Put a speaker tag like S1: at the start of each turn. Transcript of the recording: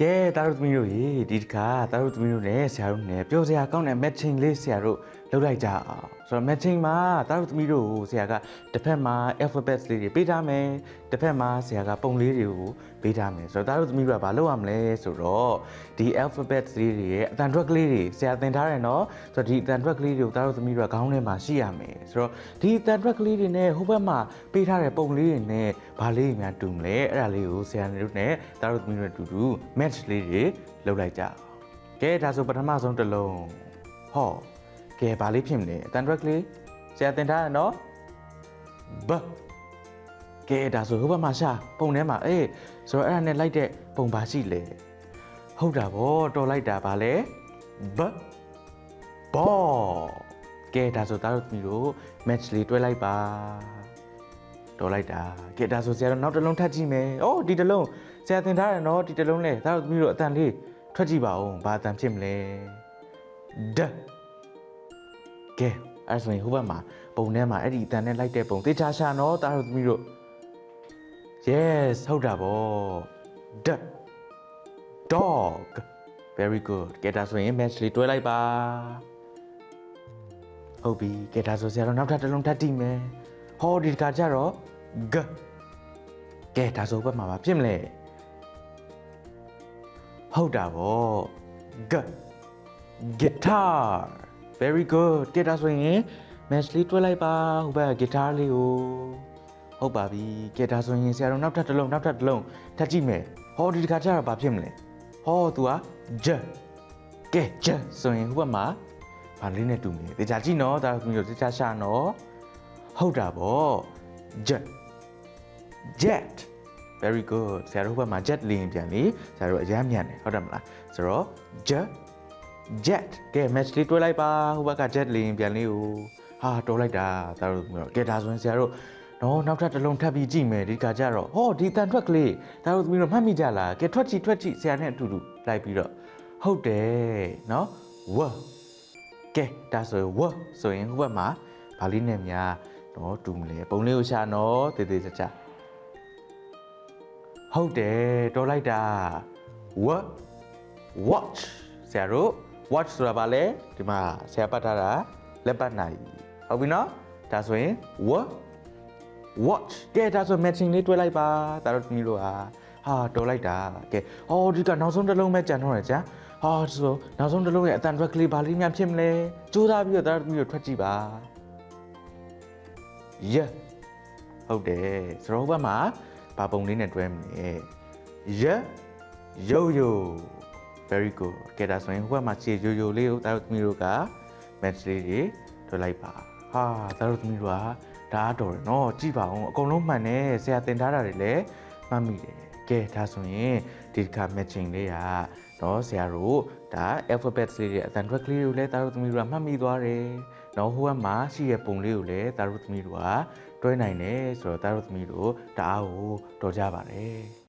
S1: ကဲတာတို့သမီးတို့ရေဒီတစ်ခါတာတို့သမီးတို့နဲ့ဆရာတို့နဲ့ပြောစရာကောင်းတဲ့ matching လေးဆရာတို့လုပ်လိုက်ကြအောင်ဆိုတော့ matching မှာတာတို့သမီးတို့ကိုဆရာကတစ်ဖက်မှာ alphabet လေးတွေပေးထားမယ်တစ်ဖက်မှာဆရာကပုံလေးတွေကိုပေးထားမယ်ဆိုတော့တာတို့သမီးတို့ကဘာလုပ်ရမလဲဆိုတော့ဒီ alphabet လေးတွေရဲ့အတန်ထွက်ကလေးတွေဆရာသင်ထားတယ်နော်ဆိုတော့ဒီအတန်ထွက်ကလေးတွေကိုတာတို့သမီးတို့ကခေါင်းထဲမှာရှိရမယ်ဆိုတော့ဒီအတန်ထွက်ကလေးတွေနဲ့ဟိုဘက်မှာပေးထားတဲ့ပုံလေးတွေနဲ့ဘာလေးတွေများတူမလဲအဲ့ဒါလေးကိုဆရာတို့နဲ့တာတို့သမီးတို့နဲ့အတူတူ match လေးတွေလုပ်လိုက်ကြအောင်ကဲဒါဆိုပထမဆုံးတစ်လုံးဟောကဲဘာလေးဖြစ်မလဲအတန်ထွက်ကလေးဆရာသင်ထားရနော်ဘ ကဲဒါဆိုဟိုဘက်မှာရှာပုံထဲမှာအေးဆိုတော့အဲ့ဒါနဲ့လိုက်တဲ့ပုံပါရှိလေဟုတ်တာဗောတော်လိုက်တာဗာလဲဘဘောကဲဒါဆိုသားတို့သမီးတို့ match လေးတွဲလိုက်ပါတော်လိုက်တာကဲဒါဆိုဆရာတို့နောက်တစ်လုံးထပ်ကြည့်မယ်အိုးဒီတစ်လုံးဆရာသင်ထားတယ်နော်ဒီတစ်လုံးလေသားတို့သမီးတို့အတန်လေးထွက်ကြည့်ပါဦးဘာအတန်ဖြစ်မလဲဒကဲအဲ့ဆိုရင်ဟိုဘက်မှာပုံထဲမှာအဲ့ဒီအတန်နဲ့လိုက်တဲ့ပုံတေချာရှာနော်သားတို့သမီးတို့ yes ဟုတ်တာဗော d dog very good ကဲဒါဆိုရင် match လေးတွဲလိုက်ပါဟုတ်ပြီကဲဒါဆိုဆရာတို့နောက်ထပ်တစ်လုံးထပ်ကြည့်မယ်ဟောဒီတခါကျတော့ g ကဲဒါဆိုဘက်မှာပါဖြစ်မလဲဟုတ်တာဗော g guitar very good ကဲဒါဆိုရင် match လေးတွဲလိုက်ပါဟိုဘက်က guitar လေးကို ဟုတ်ပါပြီကဲဒါဆိုရင်ဆရာတို့နောက်ထပ်တစ်လုံးနောက်ထပ်တစ်လုံးထပ်ကြည့်မယ်ဟောဒီတခါကျတော့ဘာဖြစ်မလဲဟော तू อ่ะ j ကဲ j ဆိုရင်ဟိုဘက်မှာဘာလေးနဲ့တူမလဲတေချာကြည့်နော်ဒါဆိုမျိုးတေချာရှာနော်ဟုတ်တာဗော j jet very good ဆရာတို့ဘက်မှာ jet လင်းပြန်ပြီဆရာတို့အရမ်းမြန်တယ်ဟုတ်တယ်မလားဆိုတော့ j jet ကဲ match လေးတွဲလိုက်ပါဟိုဘက်က jet လင်းပြန်လေးကိုဟာတော်လိုက်တာဆရာတို့မျိုးကဲဒါဆိုရင်ဆရာတို့ နော်နောက်ထပ်တစ်လုံးထပ်ပြီးကြည့်မယ်ဒီကကြတော့ဟောဒီတန်ထွက်ကလေးဒါတို့သမီးတို့မှတ်မိကြလားကဲထွက်ကြည့်ထွက်ကြည့်ဆရာနဲ့အတူတူလိုက်ပြီးတော့ဟုတ်တယ်နော်ဝကဲဒါဆိုရင်ဝဆိုရင်ဟိုဘက်မှာဗာလေးနဲ့များနော်တူမလဲပုံလေးကိုရှာနော်တေးသေးချာချာဟုတ်တယ်တော်လိုက်တာ what watch ဆရာတို့ watch ဆိုတာဗာလဲဒီမှာဆရာပတ်ထားတာလက်ပတ်နိုင်ဟုတ်ပြီနော်ဒါဆိုရင် what watch ကဲဒါဆို matching လေးတွဲလိုက်ပါဒါတော့ဒီလိုဟာဟာတော်လိုက်တာကဲအော်ဒီကနောက်ဆုံးတစ်လုံးပဲကြံတော့တယ်ကြာဟာဆိုနောက်ဆုံးတစ်လုံးရဲ့အတန်ထွက်ကလေးဘာလေးများဖြစ်မလဲစူးစမ်းပြီးတော့ဒါတော့ဒီလိုထွက်ကြည့်ပါ yeah ဟုတ်တယ်စရောဘက်မှာဘာပုံလေးနဲ့တွဲမလဲ yeah yo yo very good ကဲဒါဆိုရင်ဟိုဘက်မှာခြေ yo yo လေးကိုတာတို့သမီးတို့က match လေးတွေတွဲလိုက်ပါ ဟာတာတို့သမီးတို့ကဒါအတော်တယ်နော်ကြည့်ပါဦးအကုန်လုံးမှန်တယ်ဆရာတင်ထားတာတွေလည်းမှတ်မိတယ်ကဲဒါဆိုရင်ဒီတစ်ခါ matching လေးကနော်ဆရာတို့ဒါ alphabet လေးတွေအတန်ထွက်ကလေးတွေကိုလည်းတာတို့သမီးတို့ကမှတ်မိသွားတယ်နော်ဟိုဘက်မှာရှိတဲ့ပုံလေးကိုလည်းတာတို့သမီးတို့ကတွဲနိုင်တယ်ဆိုတော့တာတို့သမီးတို့တအားကိုတော်ကြပါတယ်